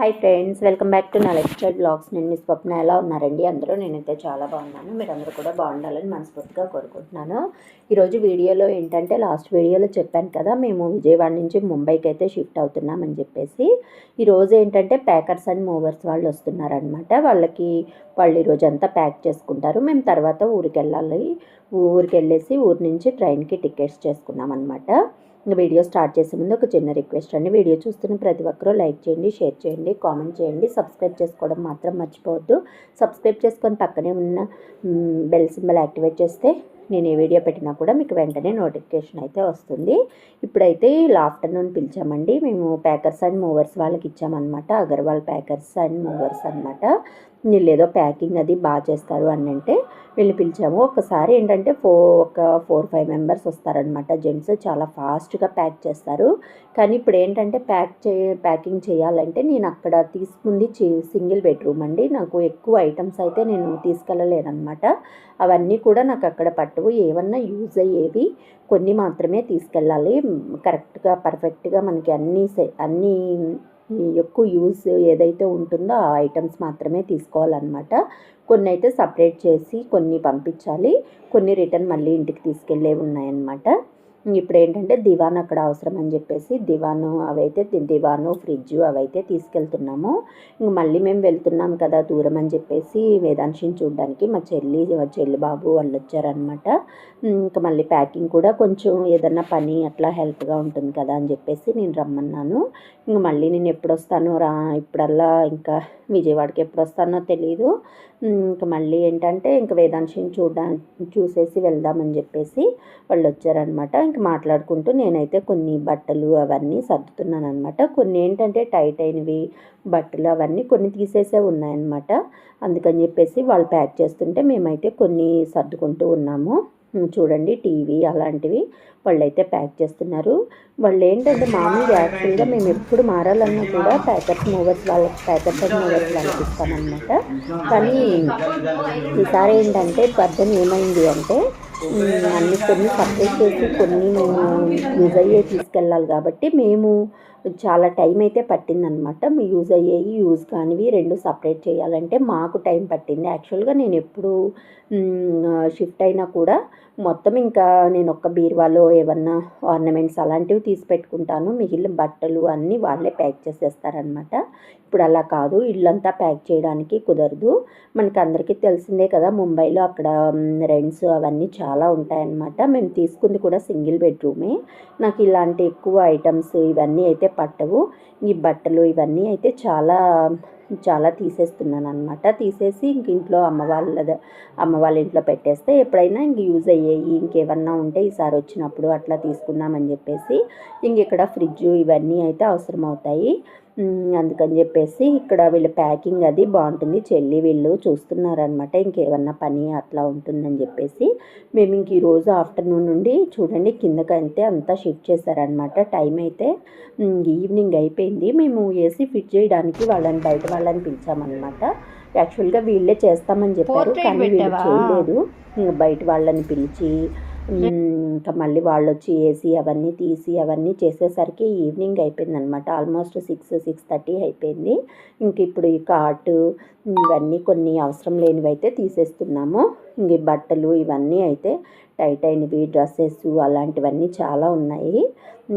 Hi friends welcome back to నా life blogs నేను మీ స్వప్న ఎలా ఉన్నారండి? అందరూ నేనైతే చాలా బాగున్నాను. మీరందరూ కూడా బాగుండాలని మనస్ఫూర్తిగా కోరుకుంటున్నాను. ఈరోజు వీడియోలో ఏంటంటే లాస్ట్ వీడియోలో చెప్పాను కదా మేము విజయవాడ నుంచి ముంబైకి అయితే షిఫ్ట్ అవుతున్నామని చెప్పేసి. ఈరోజు ఏంటంటే ప్యాకర్స్ అండ్ మూవర్స్ వాళ్ళు వస్తున్నారనమాట వాళ్ళకి వాళ్ళు ఈరోజు అంతా ప్యాక్ చేసుకుంటారు. మేము తర్వాత ఊరికి వెళ్ళాలి ఊరికి వెళ్ళేసి ఊరి నుంచి ట్రైన్కి టికెట్స్ చేసుకున్నాం అనమాట ఇంకా వీడియో స్టార్ట్ చేసే ముందు ఒక చిన్న రిక్వెస్ట్ అండి. వీడియో చూస్తున్న ప్రతి ఒక్కరూ లైక్ చేయండి షేర్ చేయండి కామెంట్ చేయండి. సబ్స్క్రైబ్ చేసుకోవడం మాత్రం మర్చిపోవద్దు. సబ్స్క్రైబ్ చేసుకొని పక్కనే ఉన్న బెల్ సింబల్ యాక్టివేట్ చేస్తే నేను ఏ వీడియో పెట్టినా కూడా మీకు వెంటనే నోటిఫికేషన్ అయితే వస్తుంది. ఇప్పుడైతే ఆఫ్టర్నూన్ పిలిచామండి. మేము ప్యాకర్స్ అండ్ మూవర్స్ వాళ్ళకి ఇచ్చామన్నమాట. అగర్వాల్ ప్యాకర్స్ అండ్ మూవర్స్ అనమాట వీళ్ళు ఏదో ప్యాకింగ్ అది బాగా చేస్తారు అని అంటే వీళ్ళు పిలిచాము. ఒకసారి ఏంటంటే ఫో ఒక ఫోర్ ఫైవ్ మెంబర్స్ వస్తారనమాట జెంట్స్ చాలా ఫాస్ట్గా ప్యాక్ చేస్తారు. కానీ ఇప్పుడు ఏంటంటే ప్యాక్ చే ప్యాకింగ్ చేయాలంటే నేను అక్కడ తీసుకుంది సింగిల్ బెడ్రూమ్ అండి. నాకు ఎక్కువ ఐటమ్స్ అయితే నేను తీసుకెళ్ళలేనమాట అవన్నీ కూడా నాకు అక్కడ పట్టువు ఏమన్నా యూజ్ అయ్యేవి కొన్ని మాత్రమే తీసుకెళ్ళాలి. కరెక్ట్గా పర్ఫెక్ట్గా మనకి అన్నీ అన్నీ ఎక్కువ యూజ్ ఏదైతే ఉంటుందో ఆ ఐటమ్స్ మాత్రమే తీసుకోవాలన్నమాట. కొన్ని అయితే సపరేట్ చేసి కొన్ని పంపించాలి. కొన్ని రిటర్న్ మళ్ళీ ఇంటికి తీసుకెళ్ళేవి ఉన్నాయన్నమాట. ఇప్పుడు ఏంటంటే దివాన్ అక్కడ అవసరం అని చెప్పేసి దివాను అవైతే దివాను ఫ్రిడ్జ్ అవైతే తీసుకెళ్తున్నాము. ఇంక మళ్ళీ మేము వెళ్తున్నాం కదా దూరం అని చెప్పేసి వేదాంశిని చూడడానికి. మా చెల్లి మా చెల్లి బాబు వాళ్ళు వచ్చారనమాట ఇంకా మళ్ళీ ప్యాకింగ్ కూడా కొంచెం ఏదన్నా పని అట్లా హెల్ప్గా ఉంటుంది కదా అని చెప్పేసి నేను రమ్మన్నాను. ఇంక మళ్ళీ నేను ఎప్పుడు వస్తానో రా ఇప్పుడల్లా ఇంకా విజయవాడకి ఎప్పుడు వస్తానో తెలియదు ఇంకా మళ్ళీ ఏంటంటే ఇంకా వేదాంశిని చూడడానికి చూసేసి వెళ్దామని చెప్పేసి వాళ్ళు వచ్చారనమాట ఇంక మాట్లాడుకుంటూ నేనైతే కొన్ని బట్టలు అవన్నీ సర్దుతున్నాను అనమాట కొన్ని ఏంటంటే టైట్ అయినవి బట్టలు అవన్నీ కొన్ని తీసేసే ఉన్నాయన్నమాట. అందుకని చెప్పేసి వాళ్ళు ప్యాక్ చేస్తుంటే మేమైతే కొన్ని సర్దుకుంటూ ఉన్నాము. చూడండి టీవీ అలాంటివి వాళ్ళైతే ప్యాక్ చేస్తున్నారు. వాళ్ళు ఏంటంటే మామూలుగా యాక్చువల్గా మేము ఎప్పుడు మారాలన్నా కూడా ప్యాకెట్ మూవర్స్ వాళ్ళకి ప్యాకెట్ మూవర్స్ వాళ్ళకి ఇస్తామన్నమాట. కానీ ఈసారి ఏంటంటే పద్ధతి ఏమైంది అంటే అన్ని కొన్ని సపరేట్ చేసి కొన్ని మేము యూజ్ అయ్యే తీసుకెళ్ళాలి కాబట్టి మేము చాలా టైం అయితే పట్టిందనమాట. యూజ్ అయ్యేవి యూజ్ కానివి రెండు సపరేట్ చేయాలంటే మాకు టైం పట్టింది. యాక్చువల్గా నేను ఎప్పుడు షిఫ్ట్ అయినా కూడా మొత్తం ఇంకా నేను ఒక్క బీరువాలో ఏమన్నా ఆర్నమెంట్స్ అలాంటివి తీసి పెట్టుకుంటాను. మిగిలిన బట్టలు అన్నీ వాళ్ళే ప్యాక్ చేసేస్తారనమాట. ఇప్పుడు అలా కాదు. ఇళ్ళంతా ప్యాక్ చేయడానికి కుదరదు. మనకి అందరికీ తెలిసిందే కదా ముంబైలో అక్కడ రెంట్స్ అవన్నీ చాలా ఉంటాయన్నమాట మేము తీసుకుంది కూడా సింగిల్ బెడ్రూమే. నాకు ఇలాంటి ఎక్కువ ఐటమ్స్ ఇవన్నీ అయితే పట్టవు. ఈ బట్టలు ఇవన్నీ అయితే చాలా చాలా తీసేస్తున్నాను అనమాట తీసేసి ఇంక ఇంట్లో అమ్మ వాళ్ళ అమ్మ వాళ్ళ ఇంట్లో పెట్టేస్తే ఎప్పుడైనా ఇంక యూజ్ అయ్యాయి ఇంకేమన్నా ఉంటే ఈసారి వచ్చినప్పుడు అట్లా తీసుకుందామని చెప్పేసి ఇంక ఇక్కడ ఫ్రిడ్జ్ ఇవన్నీ అయితే అవసరం అవుతాయి అందుకని చెప్పేసి ఇక్కడ వీళ్ళ ప్యాకింగ్ అది బాగుంటుంది. చెల్లి వీళ్ళు చూస్తున్నారనమాట ఇంకేమన్నా పని అట్లా ఉంటుందని చెప్పేసి మేము ఇంక ఈరోజు ఆఫ్టర్నూన్ నుండి చూడండి కిందకైతే అంతా షిఫ్ట్ చేశారనమాట టైం అయితే ఈవినింగ్ అయిపోయింది. మేము ఏసీ ఫిట్ చేయడానికి వాళ్ళని బయట వాళ్ళని పిలిచామన్నమాట. యాక్చువల్గా వీళ్ళే చేస్తామని చెప్పారు కానీ వీళ్ళు చేయలేదు. బయట వాళ్ళని పిలిచి ఇంకా మళ్ళీ వాళ్ళు వచ్చి ఏసీ అవన్నీ తీసి అవన్నీ చేసేసరికి ఈవినింగ్ అయిపోయింది అనమాట ఆల్మోస్ట్ సిక్స్ సిక్స్ థర్టీ అయిపోయింది. ఇంక ఇప్పుడు ఈ కాటు ఇవన్నీ కొన్ని అవసరం లేనివి అయితే తీసేస్తున్నాము. ఇంక బట్టలు ఇవన్నీ అయితే టైట్ అయినవి డ్రెస్సెస్ అలాంటివన్నీ చాలా ఉన్నాయి.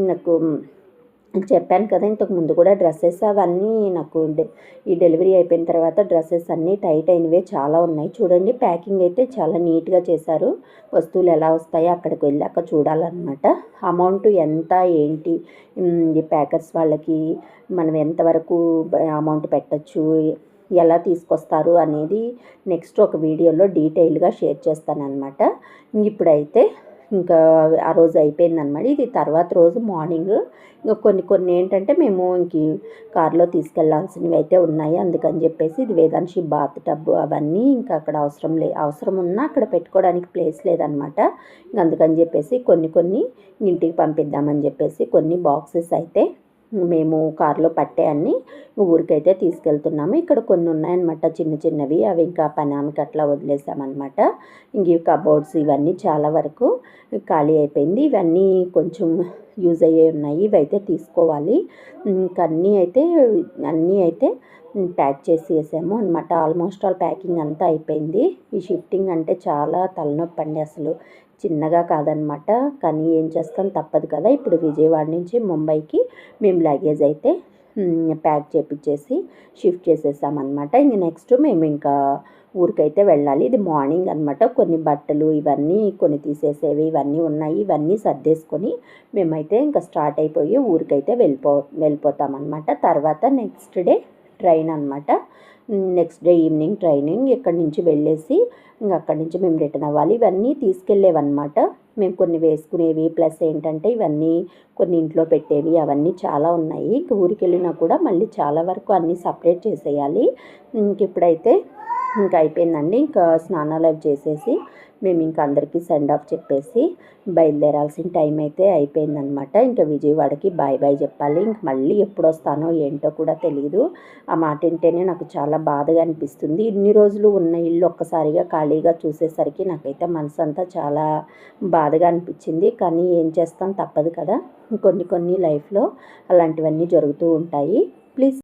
నాకు చెప్పాను కదా ఇంతకు ముందు కూడా డ్రెస్సెస్ అవన్నీ నాకు ఈ డెలివరీ అయిపోయిన తర్వాత డ్రెస్సెస్ అన్నీ టైట్ అయినవే చాలా ఉన్నాయి. చూడండి ప్యాకింగ్ అయితే చాలా నీట్గా చేశారు. వస్తువులు ఎలా వస్తాయో అక్కడికి వెళ్ళాక చూడాలన్నమాట. అమౌంట్ ఎంత ఏంటి ఈ ప్యాకర్స్ వాళ్ళకి మనం ఎంతవరకు అమౌంట్ పెట్టచ్చు ఎలా తీసుకొస్తారు అనేది నెక్స్ట్ ఒక వీడియోలో డీటెయిల్గా షేర్ చేస్తానన్నమాట. ఇప్పుడైతే ఇంకా ఆ రోజు అయిపోయిందనమాట ఇది తర్వాత రోజు మార్నింగ్ ఇంకా కొన్ని కొన్ని ఏంటంటే మేము ఇంక కార్లో తీసుకెళ్ళాల్సినవి అయితే ఉన్నాయి. అందుకని చెప్పేసి ఇది వేదాంశి బాత్ టబ్ అవన్నీ ఇంకా అక్కడ అవసరం లే అవసరం ఉన్నా అక్కడ పెట్టుకోవడానికి ప్లేస్ లేదనమాట ఇంక అందుకని చెప్పేసి కొన్ని కొన్ని ఇంటికి పంపిద్దామని చెప్పేసి కొన్ని బాక్సెస్ అయితే మేము కారులో పట్టే అన్ని ఊరికైతే తీసుకెళ్తున్నాము. ఇక్కడ కొన్ని ఉన్నాయన్నమాట చిన్న చిన్నవి. అవి ఇంకా పనామికి అట్లా వదిలేసామన్నమాట. ఇంక కబోర్డ్స్ ఇవన్నీ చాలా వరకు ఖాళీ అయిపోయింది. ఇవన్నీ కొంచెం యూజ్ అయ్యే ఉన్నాయి. ఇవైతే తీసుకోవాలి. ఇంకా అన్నీ అయితే అన్నీ అయితే ప్యాక్ చేసి వేసాము అనమాట ఆల్మోస్ట్ ఆల్ ప్యాకింగ్ అంతా అయిపోయింది. ఈ షిఫ్టింగ్ అంటే చాలా తలనొప్పి అండి అసలు. చిన్నగా కాదనమాట కానీ ఏం చేస్తాం తప్పదు కదా. ఇప్పుడు విజయవాడ నుంచి ముంబైకి మేము లగేజ్ అయితే ప్యాక్ చేపించేసి షిఫ్ట్ చేసేసామన్నమాట. ఇంక నెక్స్ట్ మేము ఇంకా ఊరికైతే వెళ్ళాలి. ఇది మార్నింగ్ అనమాట కొన్ని బట్టలు ఇవన్నీ కొన్ని తీసేసేవి ఇవన్నీ ఉన్నాయి. ఇవన్నీ సర్దేసుకొని మేమైతే ఇంకా స్టార్ట్ అయిపోయి ఊరికైతే వెళ్ళిపో వెళ్ళిపోతామన్నమాట. తర్వాత నెక్స్ట్ డే ట్రైన్ అనమాట నెక్స్ట్ డే ఈవినింగ్ ట్రైనింగ్ ఇక్కడి నుంచి వెళ్ళేసి ఇంకా అక్కడి నుంచి మేము రిటర్న్ అవ్వాలి. ఇవన్నీ తీసుకెళ్ళేవన్నమాట. మేము కొన్ని వేసుకునేవి ప్లస్ ఏంటంటే ఇవన్నీ కొన్ని ఇంట్లో పెట్టేవి అవన్నీ చాలా ఉన్నాయి. ఇంక ఊరికి వెళ్ళినా కూడా మళ్ళీ చాలా వరకు అన్నీ సపరేట్ చేసేయాలి. ఇంక ఇప్పుడైతే ఇంకా అయిపోయిందండి. ఇంకా స్నానాలు అవి చేసేసి మేము ఇంకా అందరికీ సెండ్ ఆఫ్ చెప్పేసి బయలుదేరాల్సిన టైం అయితే అయిపోయిందనమాట ఇంకా విజయవాడకి బాయ్ బాయ్ చెప్పాలి. ఇంక మళ్ళీ ఎప్పుడు వస్తానో ఏంటో కూడా తెలియదు ఆ మాట వింటేనే నాకు చాలా బాధగా అనిపిస్తుంది. ఇన్ని రోజులు ఉన్న ఇల్లు ఒక్కసారిగా ఖాళీగా చూసేసరికి నాకైతే మనసు అంతా చాలా బాధగా అనిపించింది. కానీ ఏం చేస్తాం తప్పదు కదా. కొన్ని కొన్ని లైఫ్లో అలాంటివన్నీ జరుగుతూ ఉంటాయి. ప్లీజ్